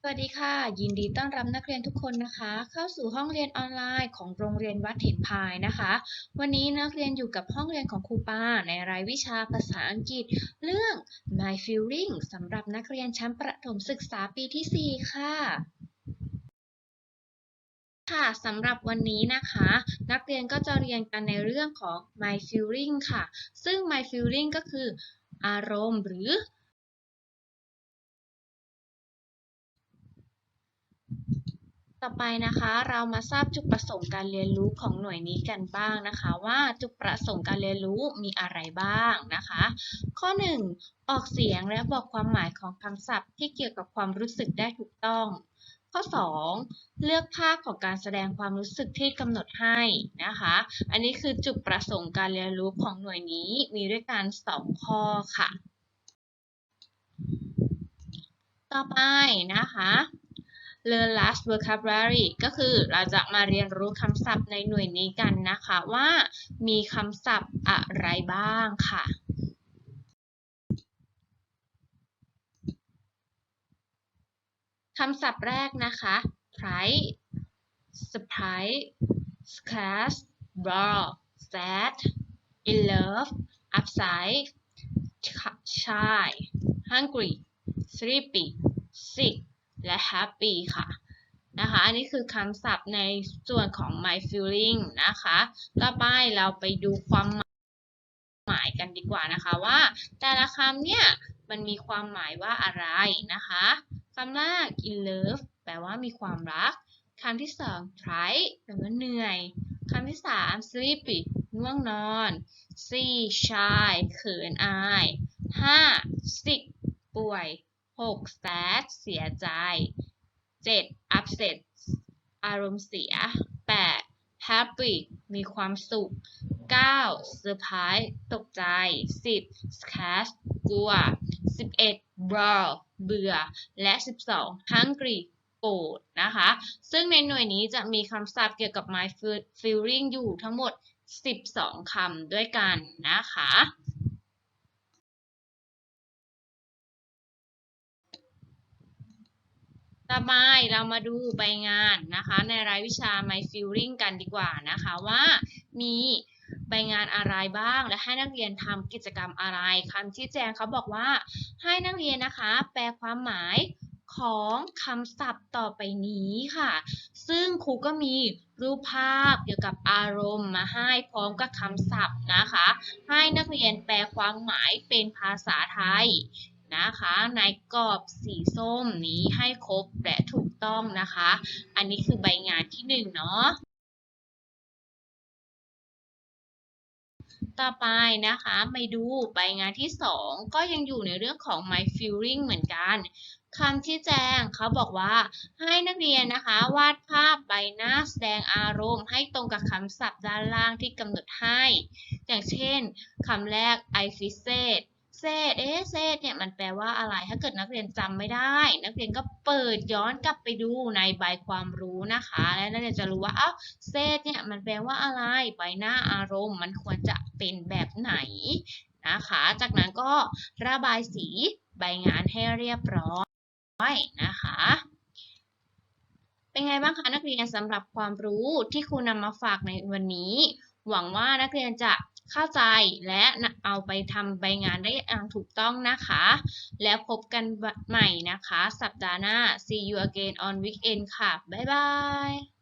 สวัสดีค่ะ ยินดีต้อนรับนักเรียนทุกคนนะคะ เข้าสู่ห้องเรียนออนไลน์ของโรงเรียนวัดเถนพายนะคะ วันนี้นักเรียนอยู่กับห้องเรียนของครูปาในรายวิชาภาษาอังกฤษ เรื่อง My Feeling สำหรับนักเรียนชั้นประถมศึกษาปีที่ 4 ค่ะค่ะสำหรับวันนี้นะคะ นักเรียนก็จะเรียนกันในเรื่องของ My Feeling ค่ะ ซึ่ง My Feeling ก็คือ อารมณ์หรือ ต่อไปนะคะเรามาทราบจุดประสงค์การเรียนรู้ของหน่วยนี้กันบ้างนะคะ ว่าจุดประสงค์การเรียนรู้มีอะไรบ้างนะคะ ข้อ 1 ออกเสียงและบอกความหมายของคำศัพท์ ที่เกี่ยวกับความรู้สึกได้ถูกต้อง ข้อ 2 เลือกภาพของการแสดงความรู้สึกที่กำหนดให้นะคะ อันนี้คือจุดประสงค์การเรียนรู้ของหน่วยนี้มีด้วยกัน 2 ข้อค่ะ ต่อไปนะคะ learn last vocabulary ก็คือเราจะมาเรียนรู้คำศัพท์ในหน่วยนี้กันนะคะ ว่ามีคำศัพท์อะไรบ้างค่ะคำศัพท์แรกนะคะ price surprise scarce raw sad in love upside shy hungry sleepy sick และ happy ค่ะนะคะอันนี้คือคำศัพท์ในส่วนของ my feeling นะคะต่อไปเราไปดูความหมายกันดีกว่านะคะว่า แต่ละคำเนี่ยมันมีความหมายว่าอะไรนะคะคำแรก in love แปลว่ามีความรักคำที่สอง try แปลว่าเหนื่อยคำที่สาม sleepy ง่วงนอน สี่ shy เขินอายห้า sick ป่วย 6. sad เสียใจ 7. upset อารมณ์เสีย 8. happy มีความสุข 9. surprise ตกใจ 10. scared กลัว 11. brawl เบื่อ และ 12. hungry โกรธนะคะ ซึ่งในหน่วยนี้จะมีคำศัพท์เกี่ยวกับ my feeling อยู่ทั้งหมด 12 คำด้วยกันนะคะ ต่อไปเรามาดูใบงานนะคะ ในรายวิชา My Feeling กันดีกว่านะคะว่ามีใบงานอะไรบ้าง และให้นักเรียนทำกิจกรรมอะไรคำชี้แจงเขาบอกว่า ให้นักเรียนนะคะ แปลความหมายของคำศัพท์ต่อไปนี้ค่ะ ซึ่งครูก็มีรูปภาพเกี่ยวกับอารมณ์มาให้พร้อมกับคำศัพท์นะคะ ให้นักเรียนแปลความหมายเป็นภาษาไทย นะคะ ในกรอบสีส้มนี้ให้ครบและถูกต้องนะคะ อันนี้คือใบงานที่หนึ่งเนาะต่อไปนะคะไปดูใบงานที่สองก็ยังอยู่ในเรื่องของ my feeling เหมือนกันคำที่แจ้งเขาบอกว่าให้นักเรียนนะคะ วาดภาพใบหน้าแสดงอารมณ์ ให้ตรงกับคำศัพท์ด้านล่างที่กำหนดให้ อย่างเช่นคำแรก I feel sad เศษ เอ๊ะเศษเนี่ยมันแปลว่าอะไร ถ้าเกิดนักเรียนจำไม่ได้ นักเรียนก็เปิดย้อนกลับไปดูในใบความรู้นะคะ และนักเรียนจะรู้ว่าเอ้าเศษเนี่ยมันแปลว่าอะไร ใบหน้าอารมณ์ มันควรจะเป็นแบบไหนนะคะ จากนั้นก็ระบายสีใบงานให้เรียบร้อยนะคะ เป็นไงบ้างคะนักเรียนสำหรับความรู้ที่ครูนำมาฝากในวันนี้ หวังว่านักเรียนจะ เข้าใจและเอาไปทำใบงานได้อย่างถูกต้องนะคะ แล้วพบกันใหม่นะคะ สัปดาห์หน้า see you again on weekend ค่ะ บ๊ายบาย